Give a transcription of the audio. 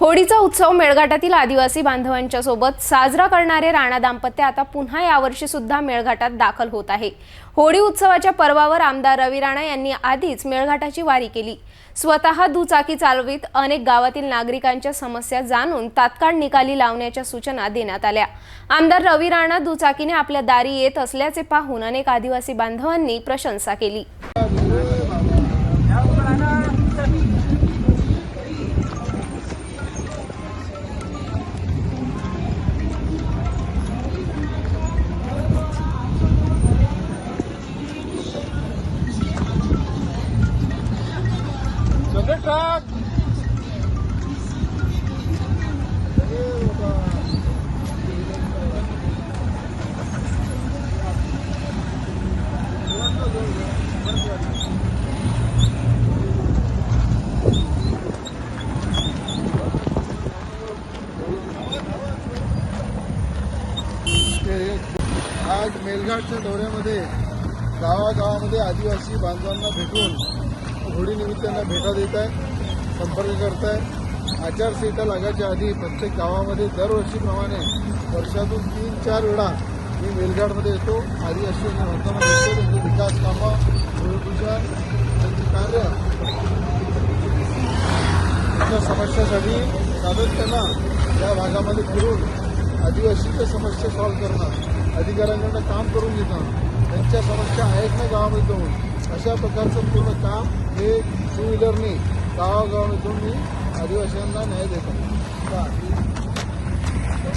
होळीचा उत्सव मेळघाटातील आदिवासी बांधवांच्या सोबत साजरा करणारे राणा दाम्पत्य आता पुन्हा यावर्षी सुद्धा मेळघाटात दाखल होत आहे. होळी उत्सवाच्या पर्वावर आमदार रवी राणा यांनी आधीच मेळघाटाची वारी केली. स्वतः दुचाकी चालवीत अनेक गावातील नागरिकांच्या समस्या जाणून तात्काळ निकाली लावण्याच्या सूचना देण्यात आल्या. आमदार रवी राणा दुचाकीने आपल्या दारी येत असल्याचे पाहून अनेक आदिवासी बांधवांनी प्रशंसा केली. आज मेलघाटच्या दौऱ्यामध्ये गावागावामध्ये आदिवासी बांधवांना भेटून होळी निमित्तानं भेटा देत आहे संपर्क करत आहे. आचारसंहिता लागायच्या आधी प्रत्येक गावामध्ये दरवर्षीप्रमाणे वर्षातून तीन चार वेळा मी मेलघाटमध्ये येतो. आदिवासी बांधवांना भेटतो त्यांचे विकास कामं पूजा त्यांचे कार्य त्यांच्या समस्यासाठी सातत्यानं या भागामध्ये फिरून आदिवासीच्या समस्या सॉल्व्ह करणं अधिकाऱ्यांकडनं काम करून घेणं त्यांच्या समस्या आहेत ना गावामध्ये जाऊन? अशा प्रकारचं पूर्ण काम हे टू व्हीलरने गावागावामध्ये मी आदिवासींना न्याय देतो.